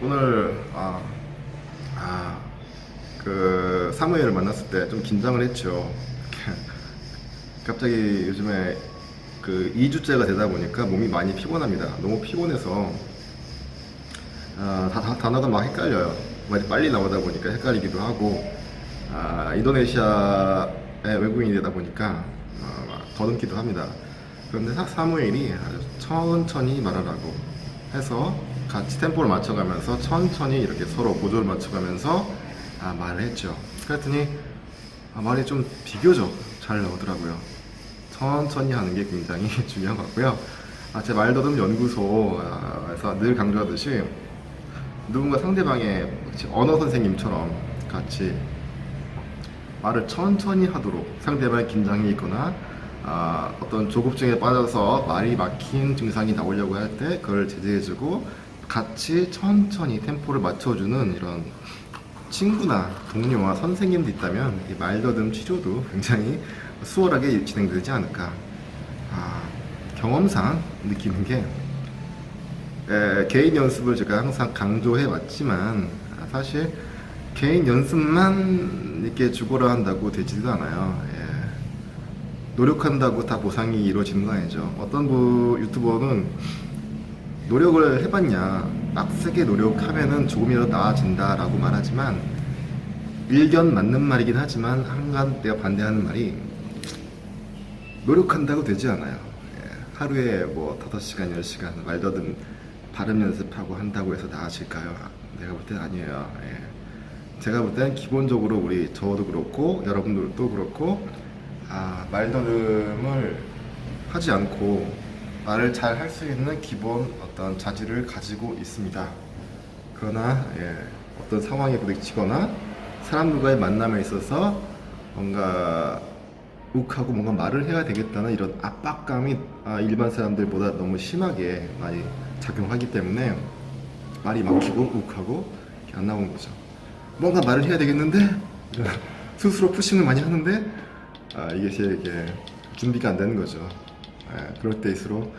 오늘 아, 아, 그 사무엘을 만났을 때 좀 긴장을 했죠. 갑자기 요즘에 그 2주째가 되다 보니까 몸이 많이 피곤합니다. 너무 피곤해서 아, 다, 다- 단어가 막 헷갈려요. 말이 빨리 나오다 보니까 헷갈리기도 하고 아, 인도네시아의 외국인이 되다 보니까 아, 막 더듬기도 합니다. 그런데 사- 사무엘이 아주 천천히 말하라고 해서 같이 템포를 맞춰가면서 천천히 이렇게 서로 보조를 맞춰가면서 아, 말을 했죠. 그랬더니 아, 말이 좀 비교적 잘 나오더라고요. 천천히 하는 게 굉장히 중요한 것 같고요. 아, 제 말더듬 연구소에서 늘 강조하듯이 누군가 상대방의 언어 선생님처럼 같이 말을 천천히 하도록 상대방의 긴장이 있거나 아, 어떤 조급증에 빠져서 말이 막힌 증상이 나오려고 할 때 그걸 제재해주고 같이 천천히 템포를 맞춰주는 이런 친구나 동료와 선생님도 있다면 이 말더듬 치료도 굉장히 수월하게 진행되지 않을까 아, 경험상 느끼는 게 에, 개인 연습을 제가 항상 강조해 왔지만 아, 사실 개인 연습만 이렇게 죽어라 한다고 되지도 않아요. 예. 노력한다고 다 보상이 이루어지는 거 아니죠. 어떤 부 유튜버는 노력을 해봤냐, 빡세게 노력하면은 조금이라도 나아진다라고 말하지만 일견 맞는 말이긴 하지만 한간 내가 반대하는 말이 노력한다고 되지 않아요. 예, 하루에 뭐 5시간, 10시간 말더듬 발음 연습하고 한다고 해서 나아질까요? 내가 볼 땐 아니에요. 예. 제가 볼 땐 기본적으로 우리 저도 그렇고 여러분들도 그렇고 아, 말더듬을 하지 않고 말을 잘 할 수 있는 기본 어떤 자질을 가지고 있습니다. 그러나 예, 어떤 상황에 부딪히거나 사람들과의 만남에 있어서 뭔가 욱하고 뭔가 말을 해야 되겠다는 이런 압박감이 아, 일반 사람들보다 너무 심하게 많이 작용하기 때문에 말이 막히고 욱하고 이렇게 안 나오는 거죠. 뭔가 말을 해야 되겠는데 이런 스스로 푸싱을 많이 하는데 아, 이게 이게 준비가 안 되는 거죠. 예, 그럴 때일수록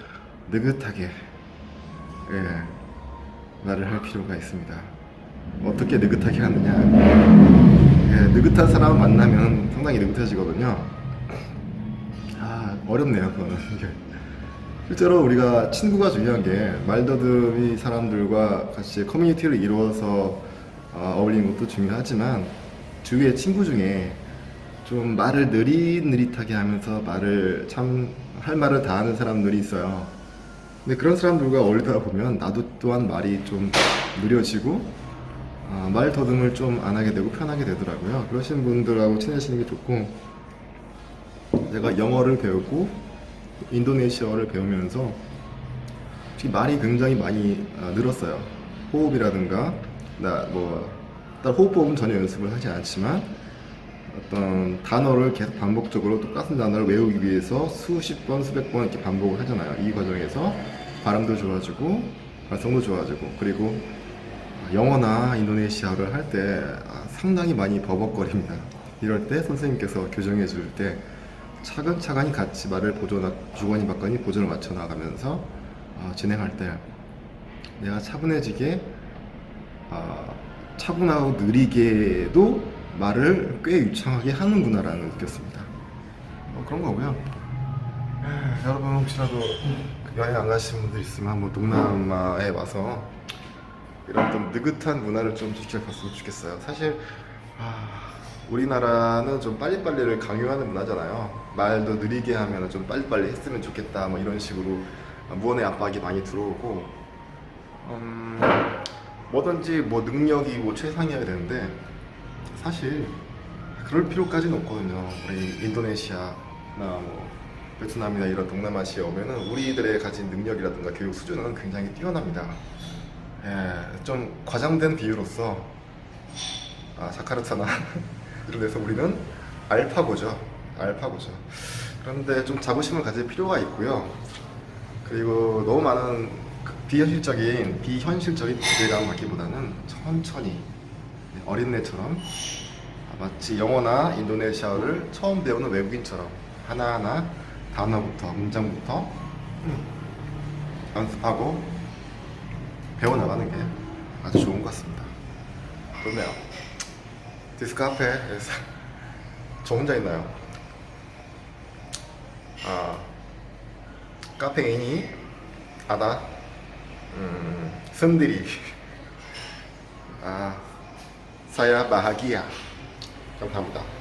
느긋하게 예, 말을 할 필요가 있습니다. 어떻게 느긋하게 하느냐? 예, 느긋한 사람을 만나면 상당히 느긋해지거든요. 아 어렵네요 그거는. 실제로 우리가 친구가 중요한 게 말더듬이 사람들과 같이 커뮤니티를 이루어서 어, 어울리는 것도 중요하지만 주위의 친구 중에 좀 말을 느릿느릿하게 하면서 말을 참 할 말을 다 하는 사람들이 있어요. 근데 그런 사람들과 어울리다 보면 나도 또한 말이 좀 느려지고 아, 말 더듬을 좀 안 하게 되고 편하게 되더라고요. 그러신 분들하고 친해지는 게 좋고 제가 영어를 배우고 인도네시아어를 배우면서 특히 말이 굉장히 많이 아, 늘었어요. 호흡이라든가 나뭐 호흡법은 전혀 연습을 하지 않지만 어떤 단어를 계속 반복적으로 똑같은 단어를 외우기 위해서 수십 번, 수백 번 이렇게 반복을 하잖아요. 이 과정에서 발음도 좋아지고 발성도 좋아지고 그리고 영어나 인도네시아를 할 때 상당히 많이 버벅거립니다. 이럴 때 선생님께서 교정해 줄 때 차근차근히 같이 말을 보존 주거니 받거니 보존을 맞춰 나가면서 어, 진행할 때 내가 차분해지게 어, 차분하고 느리게도 말을 꽤 유창하게 하는구나라는 느꼈습니다. 뭐 그런 거고요. 에, 여러분 혹시라도 여행 안 가시는 분들 있으면 한번 동남아에 와서 이런 좀 느긋한 문화를 좀 지켜봤으면 좋겠어요. 사실 아, 우리나라는 좀 빨리빨리를 강요하는 문화잖아요. 말도 느리게 하면 좀 빨리빨리 했으면 좋겠다 뭐 이런 식으로 무언의 압박이 많이 들어오고 음, 뭐든지 뭐 능력이 뭐 최상이어야 되는데 사실 그럴 필요까지는 없거든요. 우리 인도네시아나 뭐 베트남이나 이런 동남아시아에 오면은 우리들의 가진 능력이라든가 교육 수준은 굉장히 뛰어납니다. 예, 좀 과장된 비유로서 아, 자카르타나 이런 데서 우리는 알파고죠. 알파고죠. 그런데 좀 자부심을 가질 필요가 있고요. 그리고 너무 많은 그 비현실적인 비현실적인 기대감 갖기보다는 천천히 어린애처럼 마치 영어나 인도네시아어를 처음 배우는 외국인처럼 하나하나 단어부터 문장부터 연습하고 배워나가는 게 아주 좋은 것 같습니다. 좋네요. 디스크 카페에서 저 혼자 있나요? 아, 카페인이 ada hmm, sendiri. Ah, saya bahagia. 감사합니다.